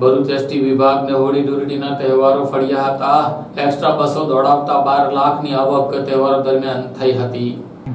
ભરૂચ વિભાગને હોળી ધૂળીના તહેવારો ફળ્યા હતા. એક્સ્ટ્રા બસો દોડાવતા બાર લાખની આવક તહેવારો દરમિયાન થઈ હતી.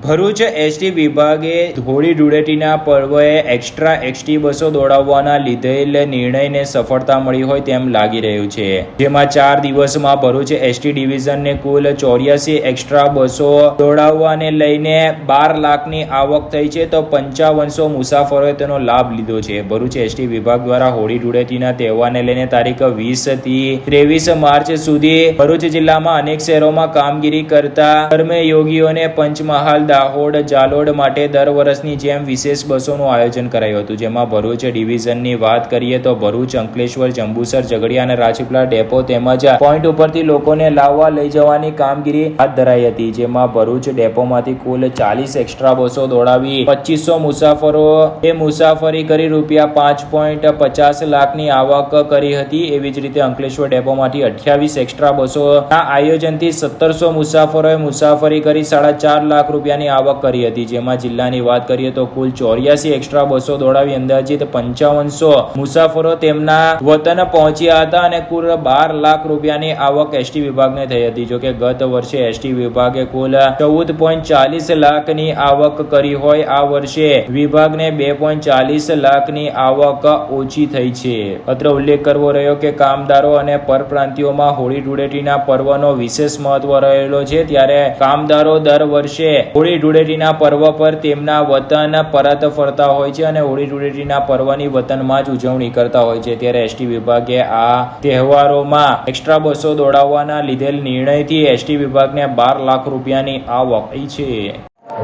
ભરૂચ એસટી વિભાગે હોળી ધૂળેટીના પર્વએ એક્સ્ટ્રા એસટી બસો દોડાવવાના લીધેલ નિર્ણયને સફળતા મળી હોય તેમ લાગી રહ્યું છે. જેમાં ચાર દિવસમાં ભરૂચ એસટી ડિવિઝનને કુલ ચોર્યાસી એક્સ્ટ્રા બસો દોડાવવાને લઈને બાર લાખની આવક થઈ છે તો પંચાવનસો મુસાફરોએ તેનો લાભ લીધો છે. ભરૂચ એસટી વિભાગ દ્વારા હોળી ધૂળેટીના તહેવારને લઈને તારીખ વીસથી ત્રેવીસ માર્ચ સુધી ભરૂચ જિલ્લામાં અનેક શહેરોમાં કામગીરી કરતા કર્મયોગીઓને પંચમહાલ દાહોદ જાલોડ માટે દર વર્ષની જેમ વિશેષ બસોનું આયોજન કરાયું હતું. જેમાં ભરૂચ ડિવિઝનની વાત કરીએ તો ભરૂચ, અંકલેશ્વર, જંબુસર, ઝઘડિયા અને રાજપીપળા ડેપો તેમજ પોઈન્ટ ઉપરથી લોકોને લાવવા લઈ જવાની કામગીરી હાથ ધરાઈ હતી. જેમાં ભરૂચ ડેપોમાંથી કુલ ચાલીસ એક્સ્ટ્રા બસો દોડાવી પચીસો મુસાફરો એ મુસાફરી કરી રૂપિયા પાંચ પોઈન્ટ પચાસ લાખની આવક કરી હતી. એવી જ રીતે અંકલેશ્વર ડેપોમાંથી અઠ્યાવીસ એક્સ્ટ્રા બસો આયોજનથી સત્તરસો મુસાફરોએ મુસાફરી કરી સાડા ચાર લાખ રૂપિયાની આવક કરી હતી. જેમાં જિલ્લાની વાત કરીએ તો કુલ ચોર્યાસી એક્સ્ટ્રા બસો દોડાવી અંદાજિત પંચાવનસો મુસાફરો તેમના વતન પહોંચ્યા હતા અને કુલ બાર લાખ રૂપિયાની આવક એસટી વિભાગને થઈ હતી. જોકે ગત વર્ષે એસટી વિભાગે કુલ ચૌદ પોઈન્ટ ચાલીસ લાખની આવક કરી હોય, આ વર્ષે વિભાગને બે પોઈન્ટ ચાલીસ લાખની આવક ઓછી થઈ છે. અત્ર ઉલ્લેખ કરવો રહ્યો કે કામદારો અને પરપ્રાંતિઓમાં હોળી ધૂળેટીના પર્વનો વિશેષ મહત્વ રહેલો છે. ત્યારે કામદારો દર વર્ષે હોળી ધૂળેટીના પર્વ પર તેમના વતન પરત ફરતા હોય છે અને હોળી ધૂળેટીના પર્વની વતનમાં જ ઉજવણી કરતા હોય છે. ત્યારે એસટી વિભાગે આ તહેવારોમાં એક્સ્ટ્રા બસો દોડાવવાના લીધેલ નિર્ણયથી એસટી વિભાગને બાર લાખ રૂપિયાની આવક થઈ છે.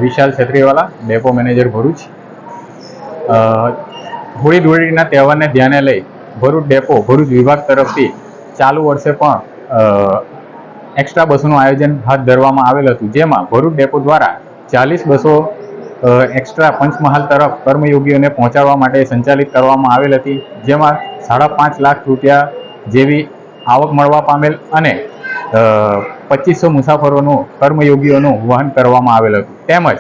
Vishal Chhatriwala, depot manager Bharuch. Holi ધૂળેટીના તહેવારને ધ્યાને લઈ ભરૂચ ડેપો, ભરૂચ વિભાગ તરફથી ચાલુ વર્ષે પણ એક્સ્ટ્રા બસોનું આયોજન હાથ ધરવામાં આવેલ હતું. જેમાં ભરૂચ ડેપો દ્વારા ચાલીસ બસો એક્સ્ટ્રા પંચમહાલ તરફ કર્મયોગીઓને પહોંચાડવા માટે સંચાલિત કરવામાં આવેલ હતી, જેમાં સાડા પાંચ લાખ રૂપિયા જેવી આવક મળવા પામેલ અને પચીસો મુસાફરોનું કર્મયોગીઓનું વહન કરવામાં આવેલ હતું. તેમજ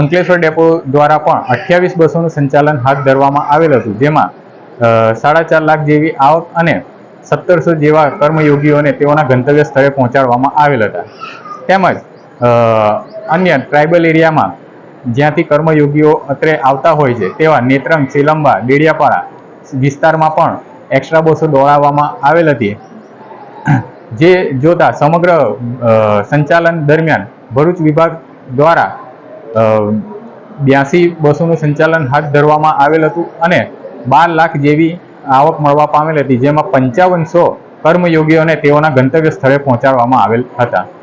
અંકલેશ્વર ડેપો દ્વારા પણ અઠ્યાવીસ બસોનું સંચાલન હાથ ધરવામાં આવેલ હતું, જેમાં સાડા ચાર લાખ જેવી આવક અને સત્તરસો જેવા કર્મયોગીઓને તેઓના ગંતવ્ય સ્થળે પહોંચાડવામાં આવેલ હતા. તેમજ અન્ય ટ્રાઇબલ એરિયામાં જ્યાંથી કર્મયોગીઓ અત્રે આવતા હોય છે, તેવા નેત્રંગ સિલંબા ડેડિયાપાડા વિસ્તારમાં પણ એક્સ્ટ્રા બસો દોડાવવામાં આવેલ હતી. જે જોતા સમગ્ર સંચાલન દરમિયાન ભરૂચ વિભાગ દ્વારા બ્યાસી બસોનું સંચાલન હાથ ધરવામાં આવેલ હતું અને બાર લાખ જેવી આવક મળવા પામેલ હતી, જેમાં પંચાવનસો કર્મયોગીઓને તેઓના ગંતવ્ય સ્થળે પહોંચાડવામાં આવેલ હતા.